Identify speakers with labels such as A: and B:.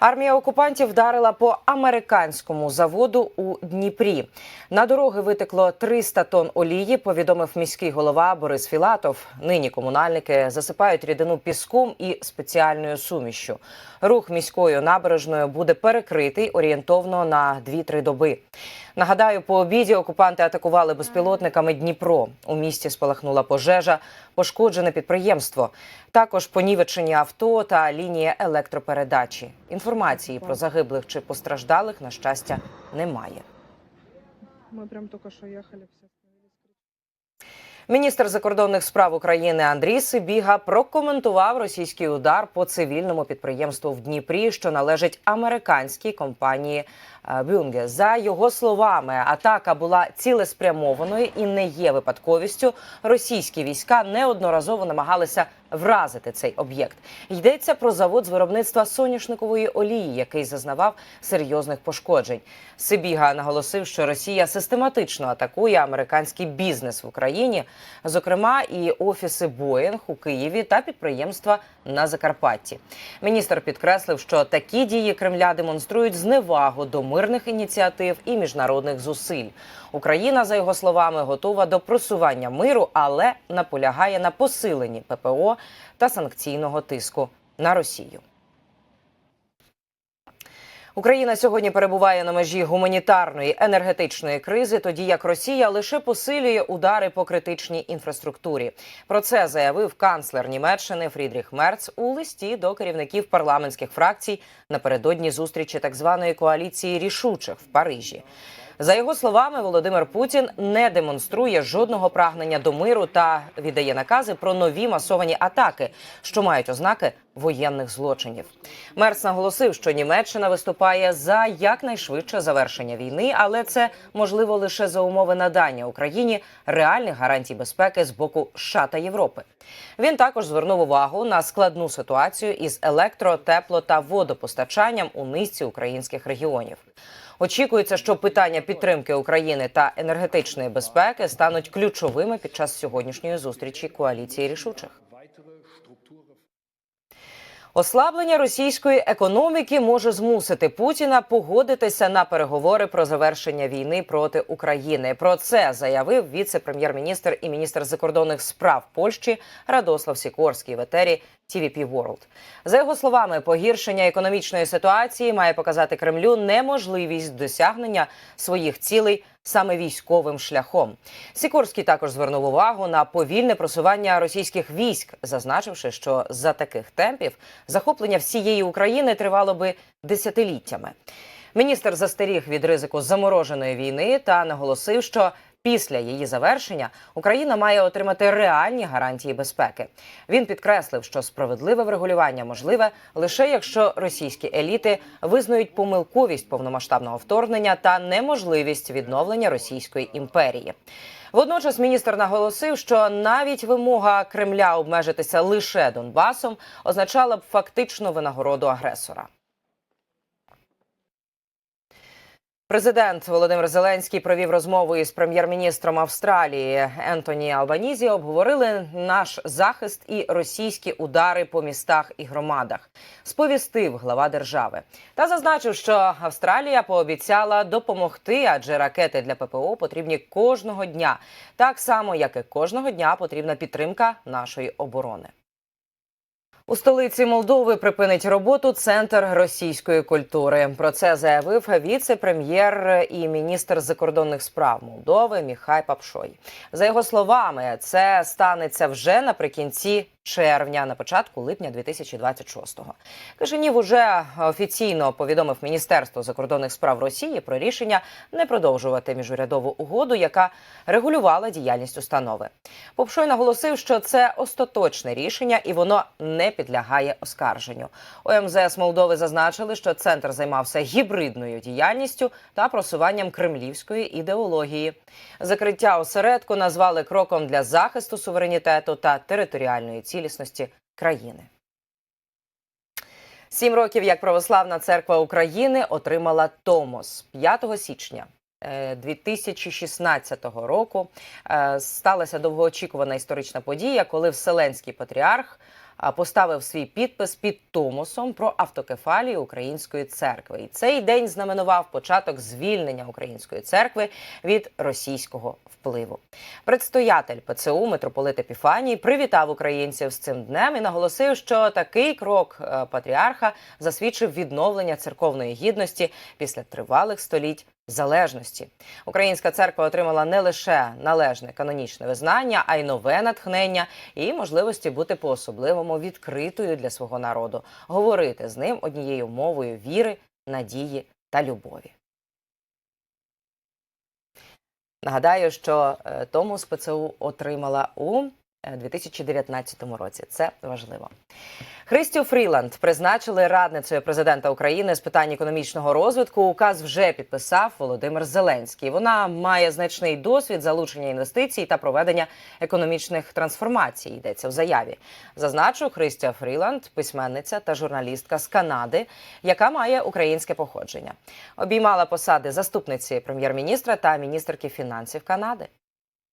A: Армія окупантів вдарила по американському заводу у Дніпрі. На дороги витекло 300 тонн олії. Повідомив міський голова Борис Філатов. Нині комунальники засипають рідину піском і спеціальною сумішю. Рух міською набережною буде перекритий орієнтовно на 2-3 доби. Нагадаю, по обіді окупанти атакували безпілотниками Дніпро. У місті спалахнула пожежа, пошкоджене підприємство. Також понівечені авто та лінія електропередачі. Інформації про загиблих чи постраждалих, на щастя, немає.
B: Ми прям тільки що остановились.
A: Міністр закордонних справ України Андрій Сибіга прокоментував російський удар по цивільному підприємству в Дніпрі, що належить американській компанії е, Бюнге. За його словами, атака була цілеспрямованою і не є випадковістю. Російські війська неодноразово намагалися вразити цей об'єкт. Йдеться про завод з виробництва соняшникової олії, який зазнавав серйозних пошкоджень. Сибіга наголосив, що Росія систематично атакує американський бізнес в Україні, зокрема і офіси Боїнг у Києві та підприємства на Закарпатті. Міністр підкреслив, що такі дії Кремля демонструють зневагу до мирних ініціатив і міжнародних зусиль. Україна, за його словами, готова до просування миру, але наполягає на посиленні ППО та санкційного тиску на Росію. Україна сьогодні перебуває на межі гуманітарної енергетичної кризи, тоді як Росія лише посилює удари по критичній інфраструктурі. Про це заявив канцлер Німеччини Фрідріх Мерц у листі до керівників парламентських фракцій напередодні зустрічі так званої коаліції рішучих в Парижі. За його словами, Володимир Путін не демонструє жодного прагнення до миру та віддає накази про нові масовані атаки, що мають ознаки воєнних злочинів. Мерц наголосив, що Німеччина виступає за якнайшвидше завершення війни, але це можливо лише за умови надання Україні реальних гарантій безпеки з боку США та Європи. Він також звернув увагу на складну ситуацію із електро, тепло та водопостачанням у низці українських регіонів. Очікується, що питання підтримки України та енергетичної безпеки стануть ключовими під час сьогоднішньої зустрічі коаліції рішучих. Ослаблення російської економіки може змусити Путіна погодитися на переговори про завершення війни проти України. Про це заявив віце-прем'єр-міністр і міністр закордонних справ Польщі Радослав Сікорський в етері TVP World. За його словами, погіршення економічної ситуації має показати Кремлю неможливість досягнення своїх цілей саме військовим шляхом. Сікорський також звернув увагу на повільне просування російських військ, зазначивши, що за таких темпів захоплення всієї України тривало би десятиліттями. Міністр застеріг від ризику замороженої війни та наголосив, що після її завершення Україна має отримати реальні гарантії безпеки. Він підкреслив, що справедливе врегулювання можливе лише якщо російські еліти визнають помилковість повномасштабного вторгнення та неможливість відновлення Російської імперії. Водночас міністр наголосив, що навіть вимога Кремля обмежитися лише Донбасом означала б фактичну винагороду агресора. Президент Володимир Зеленський провів розмову із прем'єр-міністром Австралії Ентоні Албанізі. Обговорили наш захист і російські удари по містах і громадах. Сповістив глава держави та зазначив, що Австралія пообіцяла допомогти, адже ракети для ППО потрібні кожного дня, так само як і кожного дня потрібна підтримка нашої оборони. У столиці Молдови припинить роботу центр російської культури. Про це заявив віце-прем'єр і міністр закордонних справ Молдови Міхай Папшой. За його словами, це станеться вже наприкінці червня, на початку липня 2026-го. Кишинів уже офіційно повідомив Міністерство закордонних справ Росії про рішення не продовжувати міжурядову угоду, яка регулювала діяльність установи. Попшой наголосив, що це остаточне рішення і воно не підлягає оскарженню. У МЗС Молдови зазначили, що центр займався гібридною діяльністю та просуванням кремлівської ідеології. Закриття осередку назвали кроком для захисту суверенітету та територіальної цілісності країни. Сім років як православна церква України отримала Томос 5 січня. е, 2016 року е, сталася довгоочікувана історична подія, коли Вселенський патріарх поставив свій підпис під Томосом про автокефалію Української церкви. І цей день знаменував початок звільнення Української церкви від російського впливу. Предстоятель ПЦУ митрополит Епіфаній привітав українців з цим днем і наголосив, що такий крок е, патріарха засвідчив відновлення церковної гідності після тривалих століть залежності. Українська церква отримала не лише належне канонічне визнання, а й нове натхнення і можливості бути по-особливому відкритою для свого народу, говорити з ним однією мовою віри, надії та любові. Нагадаю, що е, тому СПЦУ отримала у 2019 році. Це важливо. Христю Фріланд призначили радницею президента України з питань економічного розвитку. Указ вже підписав Володимир Зеленський. Вона має значний досвід залучення інвестицій та проведення економічних трансформацій. Йдеться в заяві. Зазначу, Христя Фріланд, письменниця та журналістка з Канади, яка має українське походження. Обіймала посади заступниці прем'єр-міністра та міністерки фінансів Канади.